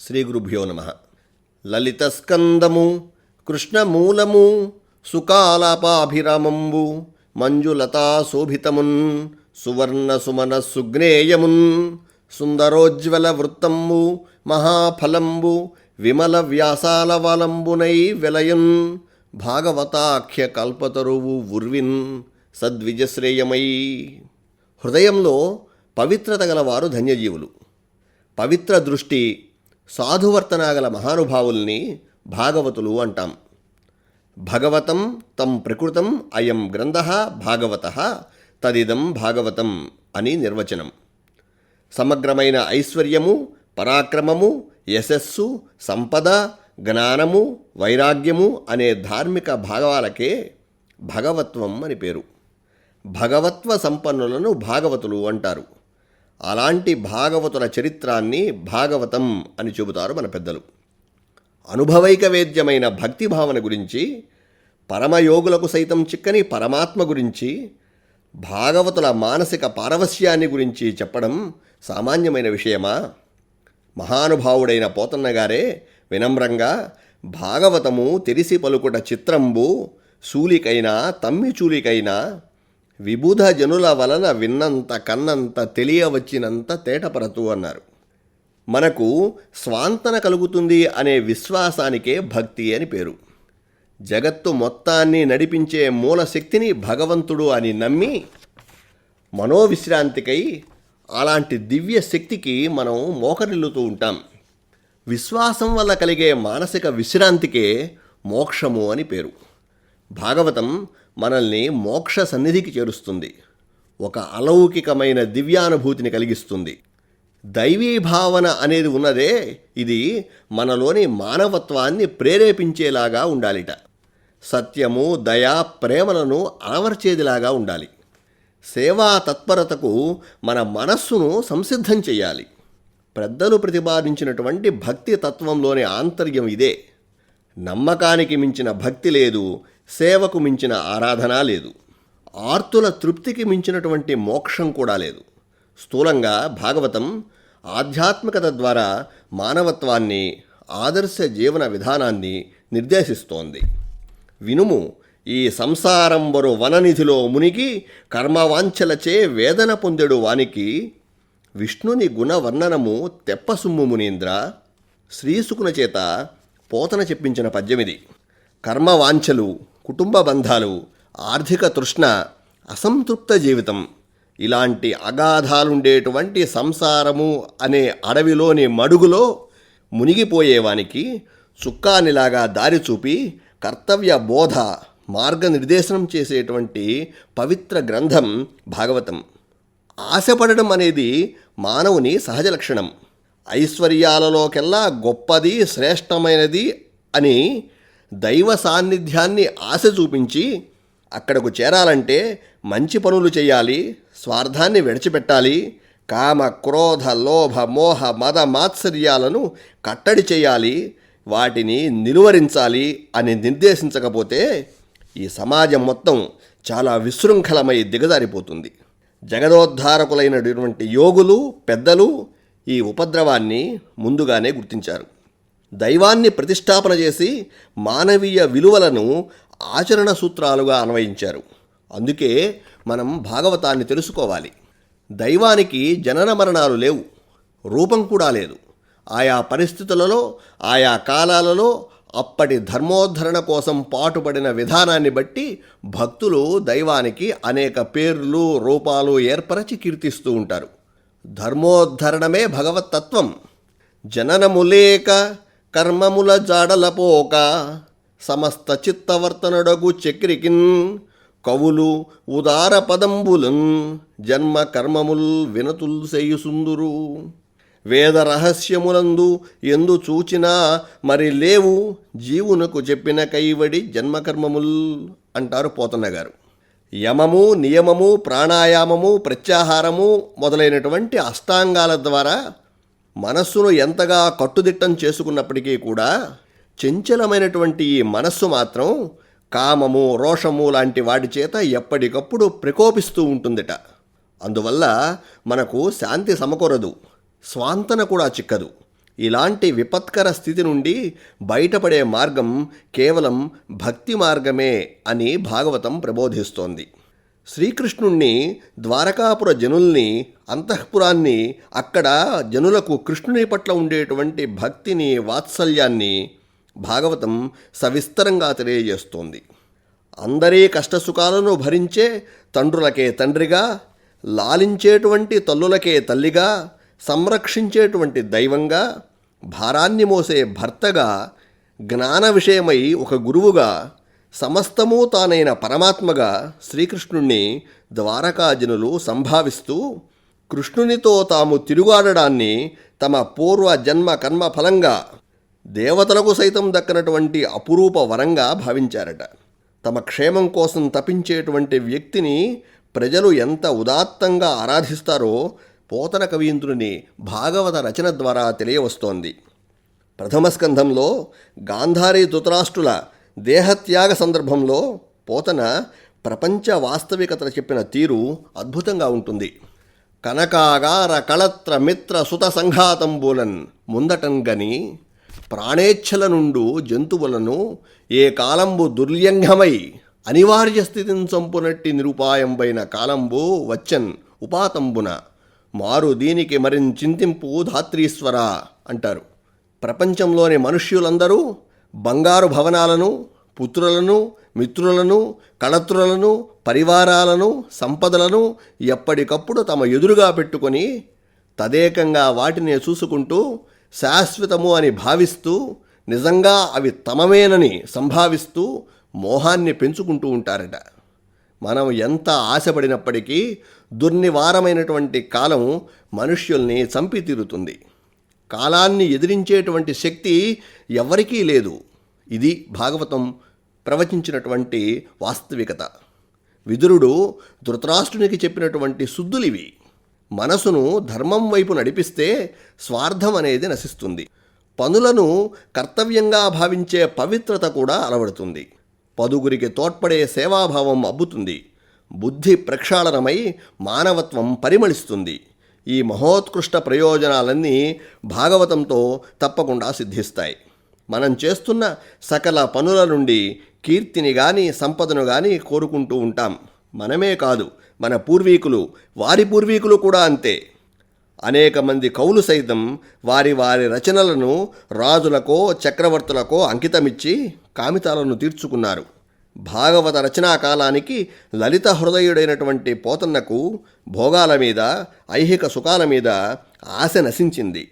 శ్రీ గురుభ్యో నమ. లలితస్కందము కృష్ణమూలము సుకాలాపాభిరామంబు మంజులతా శోభితమున్ సువర్ణ సుమన సుగ్నేయమున్ సుందరోజ్వల వృత్తంబు మహాఫలంబు విమల వ్యాసాల వలంబునై విలయన్ భాగవతాఖ్య కల్పతరువు ఉర్విన్ సద్విజశ్రేయమై. హృదయంలో పవిత్రత గలవారు ధన్యజీవులు. పవిత్ర దృష్టి సాధువర్తనాగల మహానుభావుల్ని భాగవతులు అంటాం. భగవతం తం ప్రకృతం అయం గ్రంథ భాగవత తదిదం భాగవతం అని నిర్వచనం. సమగ్రమైన ఐశ్వర్యము పరాక్రమము యశస్సు సంపద జ్ఞానము వైరాగ్యము అనే ధార్మిక భాగవాలకే భగవత్వం అని పేరు. భగవత్వ సంపన్నులను భాగవతులు అంటారు. అలాంటి భాగవతుల చరిత్రాన్ని భాగవతం అని చెబుతారు మన పెద్దలు. అనుభవైక వేద్యమైన భక్తి భావన గురించి పరమయోగులకు సైతం చిక్కని పరమాత్మ గురించి భాగవతుల మానసిక పారవస్యాన్ని గురించి చెప్పడం సామాన్యమైన విషయమా? మహానుభావుడైన పోతన్న గారే వినమ్రంగా భాగవతము తెరిసి పలుకుట చిత్రంబు సూలికైనా తమ్మి చూలికైనా విబూధ జనుల వలన విన్నంత కన్నంత తెలియవచ్చినంత తేటపరతు అన్నారు. మనకు స్వాంతన కలుగుతుంది అనే విశ్వాసానికే భక్తి అని పేరు. జగత్తు మొత్తాన్ని నడిపించే మూల శక్తిని భగవంతుడు అని నమ్మి మనోవిశ్రాంతికై అలాంటి దివ్య శక్తికి మనం మోకరిల్లుతూ ఉంటాం. విశ్వాసం వల్ల కలిగే మానసిక విశ్రాంతికే మోక్షము అని పేరు. భాగవతం మనల్ని మోక్ష సన్నిధికి చేరుస్తుంది. ఒక అలౌకికమైన దివ్యానుభూతిని కలిగిస్తుంది. దైవీ భావన అనేది ఉన్నదే ఇది మనలోని మానవత్వాన్ని ప్రేరేపించేలాగా ఉండాలిట. సత్యము దయా ప్రేమలను అలవర్చేదిలాగా ఉండాలి. సేవా తత్పరతకు మన మనస్సును సంసిద్ధం చేయాలి పెద్దలు ప్రతిపాదించినటువంటి భక్తి తత్వంలోని ఆంతర్యం ఇదే. నమ్మకానికి మించిన భక్తి లేదు సేవకు మించిన ఆరాధన లేదు. ఆర్తుల తృప్తికి మించినటువంటి మోక్షం కూడా లేదు. స్థూలంగా భాగవతం ఆధ్యాత్మికత ద్వారా మానవత్వాన్ని ఆదర్శ జీవన విధానాన్ని నిర్దేశిస్తోంది. వినుము ఈ సంసారంబరు వననిధిలో మునిగి కర్మవాంఛలచే వేదన పొందెడు వానికి విష్ణుని గుణవర్ణనము తెప్పసుమ్ము మునీంద్ర శ్రీసుకున చేత పోతన చెప్పించిన పద్యమిది. కర్మవాంఛలు కుటుంబ బంధాలు ఆర్థిక తృష్ణ అసంతృప్త జీవితం ఇలాంటి అగాధాలుండేటువంటి సంసారము అనే అడవిలోని మడుగులో మునిగిపోయేవానికి చుక్కానిలాగా దారి చూపి కర్తవ్య బోధ మార్గనిర్దేశనం చేసేటువంటి పవిత్ర గ్రంథం భాగవతం. ఆశపడడం అనేది మానవుని సహజ లక్షణం. ఐశ్వర్యాలలోకెల్లా గొప్పది శ్రేష్టమైనది అని దైవ సాన్నిధ్యాన్ని ఆశ చూపించి అక్కడకు చేరాలంటే మంచి పనులు చేయాలి స్వార్థాన్ని విడిచిపెట్టాలి. కామ క్రోధ లోభ మోహ మద మాత్సర్యాలను కట్టడి చేయాలి వాటిని నిలువరించాలి అని నిర్దేశించకపోతే ఈ సమాజం మొత్తం చాలా విశృంఖలమై దిగజారిపోతుంది. జగదోద్ధారకులైనటువంటి యోగులు పెద్దలు ఈ ఉపద్రవాన్ని ముందుగానే గుర్తించారు. దైవాన్ని ప్రతిష్టాపన చేసి మానవీయ విలువలను ఆచరణ సూత్రాలుగా అన్వయించారు. అందుకే మనం భాగవతాన్ని తెలుసుకోవాలి. దైవానికి జనన మరణాలు లేవు. రూపం కూడా లేదు. ఆయా పరిస్థితులలో ఆయా కాలాలలో అప్పటి ధర్మోద్ధరణ కోసం పాటుపడిన విధానాన్ని బట్టి భక్తులు దైవానికి అనేక పేర్లు రూపాలు ఏర్పరచి కీర్తిస్తూ ఉంటారు. ధర్మోద్ధరణమే భగవతత్వం. జననములేక కర్మముల జాడలపోక సమస్త చిత్తవర్తనుడగు చక్రికిన్ కవులు ఉదార పదంబులన్ జన్మ కర్మముల్ వినతుల్ సేయుసుందురు వేద రహస్యములందు ఎందు చూచినా మరి లేవు జీవునకు చెప్పిన కైవడి జన్మకర్మముల్ అంటారు పోతన్న గారు యమము నియమము ప్రాణాయామము ప్రత్యాహారము మొదలైనటువంటి అష్టాంగాల ద్వారా మనస్సును ఎంతగా కట్టుదిట్టం చేసుకున్నప్పటికీ కూడా చంచలమైనటువంటి ఈ మనస్సు మాత్రం కామము రోషము లాంటి వాటి చేత ఎప్పటికప్పుడు ప్రకోపిస్తూ ఉంటుందిట. అందువల్ల మనకు శాంతి సమకూరదు స్వాంతన కూడా చిక్కదు. ఇలాంటి విపత్కర స్థితి నుండి బయటపడే మార్గం కేవలం భక్తి మార్గమే అని భాగవతం ప్రబోధిస్తోంది. శ్రీకృష్ణుణ్ణి ద్వారకాపుర జనుల్ని అంతఃపురాన్ని అక్కడ జనులకు కృష్ణుని పట్ల ఉండేటువంటి భక్తిని వాత్సల్యాన్ని భాగవతం సవిస్తరంగా తెలియజేస్తోంది. అందరి కష్టసుఖాలను భరించే తండ్రులకే తండ్రిగా లాలించేటువంటి తల్లులకే తల్లిగా సంరక్షించేటువంటి దైవంగా భారాన్ని మోసే భర్తగా జ్ఞాన విషయమై ఒక గురువుగా సమస్తము తానైన పరమాత్మగా శ్రీకృష్ణుణ్ణి ద్వారకాజనులు సంభావిస్తూ కృష్ణునితో తాము తిరుగాడడాన్ని తమ పూర్వ జన్మ కర్మ ఫలంగా దేవతలకు సైతం దక్కనటువంటి అపురూప వరంగా భావించారట. తమ క్షేమం కోసం తపించేటువంటి వ్యక్తిని ప్రజలు ఎంత ఉదాత్తంగా ఆరాధిస్తారో పోతన కవీంద్రుని భాగవత రచన ద్వారా తెలియవస్తోంది. ప్రథమ స్కంధంలో గాంధారి ధృతరాష్ట్రుల దేహత్యాగ సందర్భంలో పోతన ప్రపంచ వాస్తవికతలు చెప్పిన తీరు అద్భుతంగా ఉంటుంది. కనకాగార కళత్ర మిత్ర సుత సంఘాతంబులన్ ముందటం గని ప్రాణేచ్ఛల నుండు జంతువులను ఏ కాలంబు దుర్యంఘమై అనివార్య స్థితిని చంపునట్టి నిరుపాయంబైన కాలంబు వచ్చన్ ఉపాతంబున. మారు దీనికి మరించింతింపు ధాత్రీశ్వర అంటారు. ప్రపంచంలోని మనుష్యులందరూ బంగారు భవనాలను పుత్రులను మిత్రులను కళత్రులను పరివారాలను సంపదలను ఎప్పటికప్పుడు తమ ఎదురుగా పెట్టుకొని తదేకంగా వాటిని చూసుకుంటూ శాశ్వతము అని భావిస్తూ నిజంగా అవి తమమేనని సంభావిస్తూ మోహాన్ని పెంచుకుంటూ ఉంటారట. మనం ఎంత ఆశపడినప్పటికీ దుర్నివారమైనటువంటి కాలం మనుష్యుల్ని చంపి తీరుతుంది కాలాన్ని ఎదిరించేటువంటి శక్తి ఎవరికీ లేదు. ఇది భాగవతం ప్రవచించినటువంటి వాస్తవికత. విదురుడు ధృతరాష్ట్రునికి చెప్పినటువంటి శుద్ధులివి. మనసును ధర్మం వైపు నడిపిస్తే స్వార్థం అనేది నశిస్తుంది. పనులను కర్తవ్యంగా భావించే పవిత్రత కూడా అలవడుతుంది. పదుగురికి తోడ్పడే సేవాభావం అబ్బుతుంది. బుద్ధి ప్రక్షాళనమై మానవత్వం పరిమళిస్తుంది. ఈ మహోత్కృష్ట ప్రయోజనాలన్నీ భాగవతంతో తప్పకుండా సిద్ధిస్తాయి. మనం చేస్తున్న సకల పనుల నుండి కీర్తిని గాని సంపదను గాని కోరుకుంటూ ఉంటాం. మనమే కాదు మన పూర్వీకులు వారి పూర్వీకులు కూడా అంతే. అనేక మంది కవులు సైతం వారి వారి రచనలను రాజులకో చక్రవర్తులకో అంకితమిచ్చి కామితాలను తీర్చుకున్నారు. భాగవత రచనా కాలానికి లలిత హృదయుడైనటువంటి పోతన్నకు భోగాల మీద ఐహిక సుఖాల మీద ఆశ నశించింది.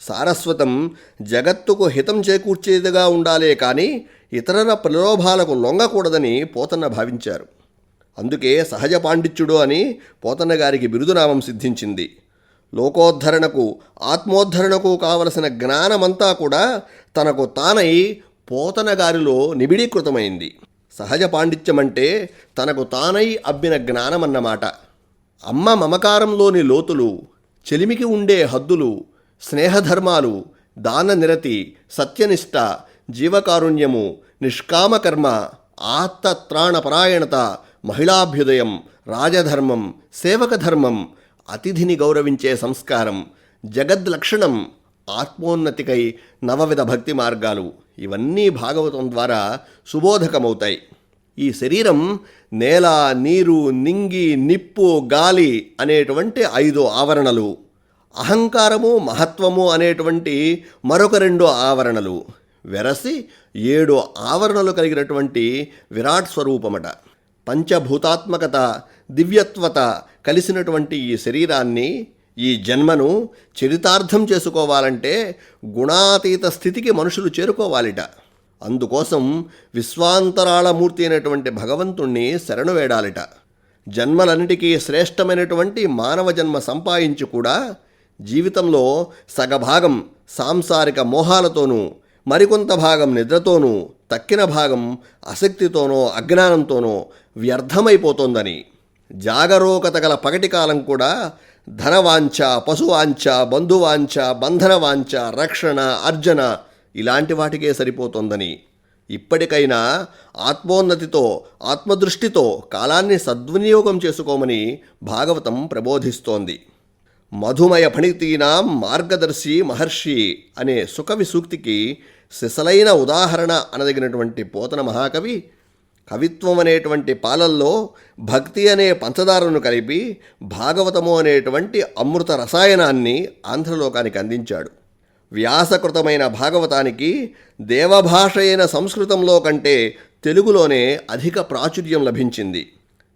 సారస్వతం జగత్తుకు హితం చేకూర్చేదిగా ఉండాలే కానీ ఇతరుల ప్రలోభాలకు లొంగకూడదని పోతన్న భావించారు. అందుకే సహజ పాండిత్యుడు అని పోతన్న గారికి బిరుదునామం సిద్ధించింది. లోకోద్ధరణకు ఆత్మోద్ధరణకు కావలసిన జ్ఞానమంతా కూడా తనకు తానై పోతన గారిలో నిబిడీకృతమైంది. సహజ పాండిత్యమంటే తనకు తానై అబ్బిన జ్ఞానమన్నమాట. అమ్మ మమకారంలోని లోతులు చెలిమికి ఉండే హద్దులు స్నేహధర్మాలు దాన నిరతి సత్యనిష్ట జీవకారుణ్యము నిష్కామకర్మ ఆత్తత్రాణపరాయణత మహిళాభ్యుదయం రాజధర్మం సేవకధర్మం అతిథిని గౌరవించే సంస్కారం జగద్లక్షణం ఆత్మోన్నతికై నవవిధ భక్తి మార్గాలు ఇవన్నీ భాగవతం ద్వారా సుబోధకమవుతాయి. ఈ శరీరం నేల నీరు నింగి నిప్పు గాలి అనేటువంటి ఐదు ఆవరణలు అహంకారము మహత్వము అనేటువంటి మరొక రెండు ఆవరణలు వెరసి ఏడు ఆవరణలు కలిగినటువంటి విరాట్ స్వరూపమట. పంచభూతాత్మకత దివ్యత్వత కలిసినటువంటి ఈ శరీరాన్ని ఈ జన్మను చరితార్థం చేసుకోవాలంటే గుణాతీత స్థితికి మనుషులు చేరుకోవాలిట. అందుకోసం విశ్వాంతరాళమూర్తి అయినటువంటి భగవంతుణ్ణి శరణు వేడాలిట. జన్మలన్నిటికీ శ్రేష్టమైనటువంటి మానవ జన్మ సంపాదించి కూడా జీవితంలో సగభాగం సాంసారిక మోహాలతోనూ మరికొంత భాగం నిద్రతోనూ తక్కిన భాగం అశక్తితోనో అజ్ఞానంతోనో వ్యర్థమైపోతోందని. జాగరూకత గల పగటి కాలం కూడా ధనవాంఛ పశువాంఛ బంధువాంఛ బంధనవాంఛ రక్షణ అర్జన ఇలాంటి వాటికే సరిపోతోందని. ఇప్పటికైనా ఆత్మోన్నతితో ఆత్మదృష్టితో కాలాన్ని సద్వినియోగం చేసుకోమని భాగవతం ప్రబోధిస్తోంది. మధుమయ ఫణితీనాం మార్గదర్శి మహర్షి అనే సుకవి సూక్తికి సిసలైన ఉదాహరణ అనదగినటువంటి పోతన మహాకవి కవిత్వం అనేటువంటి పాలల్లో భక్తి అనే పంచదారను కలిపి భాగవతము అనేటువంటి అమృత రసాయనాన్ని ఆంధ్రలోకానికి అందించాడు. వ్యాసకృతమైన భాగవతానికి దేవభాష అయిన సంస్కృతంలో కంటే తెలుగులోనే అధిక ప్రాచుర్యం లభించింది.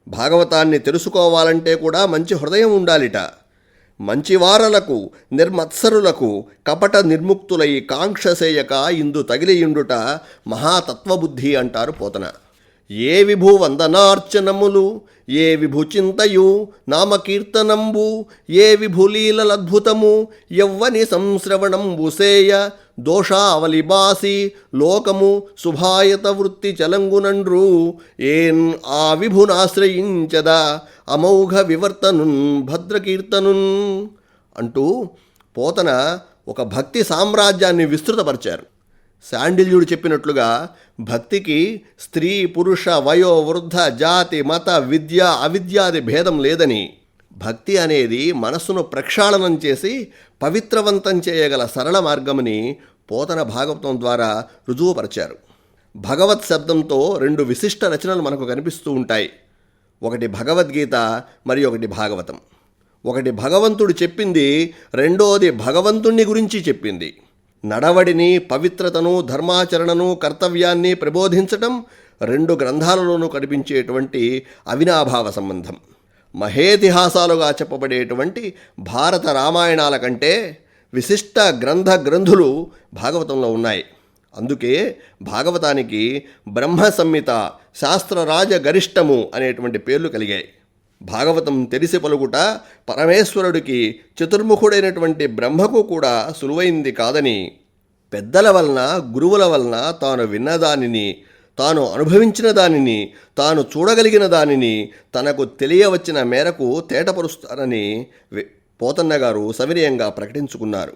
భాగవతాన్ని తెలుసుకోవాలంటే కూడా మంచి హృదయం ఉండాలిట. మంచివారలకు నిర్మత్సరులకు కపట నిర్ముక్తులై కాంక్షసేయక ఇందు తగిలియుండుట మహాతత్వబుద్ధి అంటారు పోతన. ఏ విభు వందనార్చనములు ఏ విభు చింతయు నామకీర్తనంబు ఏ విభులీలద్భుతము యవ్వని సంశ్రవణంబు సేయ దోషావలిబాసి లోకము శుభాయత వృత్తి చలంగునండ్రు ఏన్ ఆ విభునాశ్రయించదా అమౌఘ వివర్తనున్ భద్రకీర్తనున్. అంటూ పోతన ఒక భక్తి సామ్రాజ్యాన్ని విస్తృతపరిచారు. శాండిల్యుడు చెప్పినట్లుగా భక్తికి స్త్రీ పురుష వయో వృద్ధ జాతి మత విద్య అవిద్యాది భేదం లేదని భక్తి అనేది మనస్సును ప్రక్షాళనం చేసి పవిత్రవంతం చేయగల సరళ మార్గమని పోతన భాగవతం ద్వారా రుజువుపరిచారు. భగవత్ శబ్దంతో రెండు విశిష్ట రచనలు మనకు కనిపిస్తూ ఉంటాయి. ఒకటి భగవద్గీత మరి ఒకటి భాగవతం. ఒకటి భగవంతుడు చెప్పింది రెండోది భగవంతుణ్ణి గురించి చెప్పింది. నడవడిని పవిత్రతను ధర్మాచరణను కర్తవ్యాన్ని ప్రబోధించటం రెండు గ్రంథాలలోనూ కనిపించేటువంటి అవినాభావ సంబంధం. మహేతిహాసాలుగా చెప్పబడేటువంటి భారత రామాయణాల కంటే విశిష్ట గ్రంథ గ్రంథులు భాగవతంలో ఉన్నాయి. అందుకే భాగవతానికి బ్రహ్మ సంహిత శాస్త్రరాజ గరిష్టము అనేటువంటి పేర్లు కలిగాయి. భాగవతం తెలిసి పలుకుట పరమేశ్వరుడికి చతుర్ముఖుడైనటువంటి బ్రహ్మకు కూడా సులువైంది కాదని పెద్దల వలన గురువుల వలన తాను విన్నదానిని తాను అనుభవించిన దానిని తాను చూడగలిగిన దానిని తనకు తెలియవచ్చిన మేరకు తేటపరుస్తారని పోతన్న గారు సవినయంగా ప్రకటించుకున్నారు.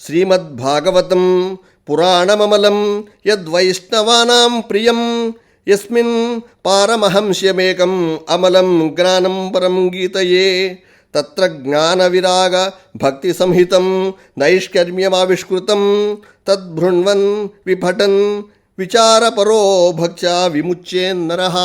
శ్రీమద్భాగవతం పురాణమమలం యద్వైష్ణవానాం ప్రియం यस्मिन् पारमहंस्यमेकम् अमलं ज्ञानं परं गीतये। तत्र ज्ञानविरागभक्तिसंहितं नैष्कर्म्यमाविष्कृतं। तद्भृण्वन् विफटन् विचारपरो भक्त्या विमुच्येन्नरः